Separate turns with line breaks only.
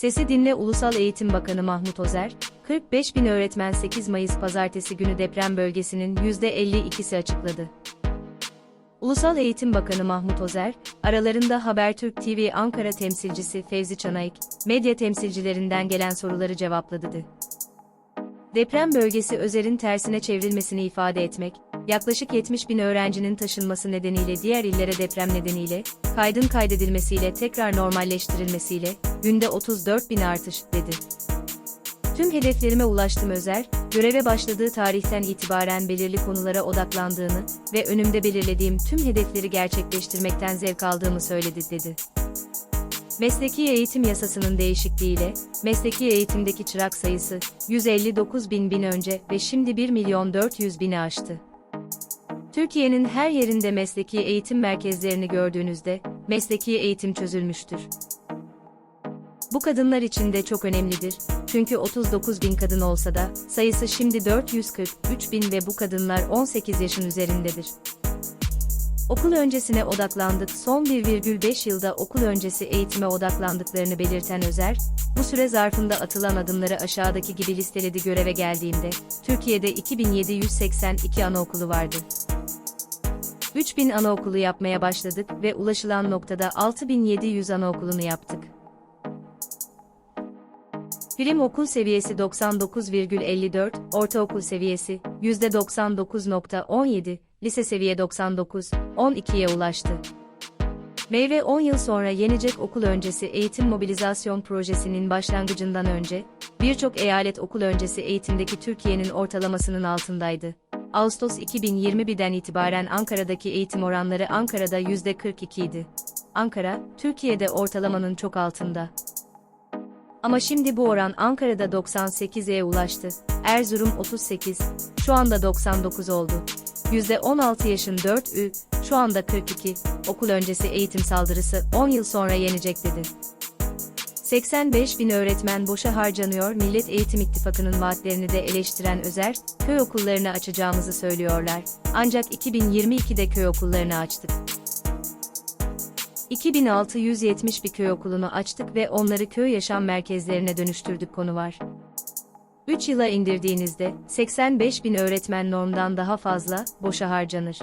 Sesi Dinle Ulusal Eğitim Bakanı Mahmut Ozer, 45 bin öğretmen 8 Mayıs pazartesi günü deprem bölgesinin %52'si açıkladı. Ulusal Eğitim Bakanı Mahmut Ozer, aralarında Habertürk TV Ankara temsilcisi Fevzi Çanayık, medya temsilcilerinden gelen soruları cevapladı. Deprem bölgesi Özer'in tersine çevrilmesini ifade etmek, yaklaşık 70 bin öğrencinin taşınması nedeniyle diğer illere deprem nedeniyle, kaydın kaydedilmesiyle tekrar normalleştirilmesiyle, günde 34 bin artış, dedi. Tüm hedeflerime ulaştım Özer, göreve başladığı tarihten itibaren belirli konulara odaklandığını ve önümde belirlediğim tüm hedefleri gerçekleştirmekten zevk aldığımı söyledi, dedi. Mesleki eğitim yasasının değişikliğiyle, mesleki eğitimdeki çırak sayısı, 159 bin bin önce ve şimdi 1 milyon 400 bini aştı. Türkiye'nin her yerinde mesleki eğitim merkezlerini gördüğünüzde, mesleki eğitim çözülmüştür. Bu kadınlar için de çok önemlidir, çünkü 39 bin kadın olsa da, sayısı şimdi 443 bin ve bu kadınlar 18 yaşın üzerindedir. Okul öncesine odaklandık. Son 1,5 yılda okul öncesi eğitime odaklandıklarını belirten Özer, bu süre zarfında atılan adımları aşağıdaki gibi listeledi göreve geldiğimde, Türkiye'de 2782 anaokulu vardı. 3000 anaokulu yapmaya başladık ve ulaşılan noktada 6700 anaokulunu yaptık. Prim okul seviyesi 99,54, ortaokul seviyesi %99,17, lise seviye 99, 12'ye ulaştı. Meyve 10 yıl sonra yenecek okul öncesi eğitim mobilizasyon projesinin başlangıcından önce, birçok eyalet okul öncesi eğitimdeki Türkiye'nin ortalamasının altındaydı. Ağustos 2021'den itibaren Ankara'daki eğitim oranları Ankara'da %42 idi. Ankara, Türkiye'de ortalamanın çok altında. Ama şimdi bu oran Ankara'da 98'e ulaştı. Erzurum 38, şu anda 99 oldu. %16 yaşın 4Ü, şu anda 42, okul öncesi eğitim saldırısı 10 yıl sonra yenecek dedi. 85 bin öğretmen boşa harcanıyor Millet Eğitim İttifakı'nın vaatlerini de eleştiren Özer, köy okullarını açacağımızı söylüyorlar. Ancak 2022'de köy okullarını açtık. 2670 bir köy okulunu açtık ve onları köy yaşam merkezlerine dönüştürdük konu var. 3 yıla indirdiğinizde 85 bin öğretmen normdan daha fazla boşa harcanır.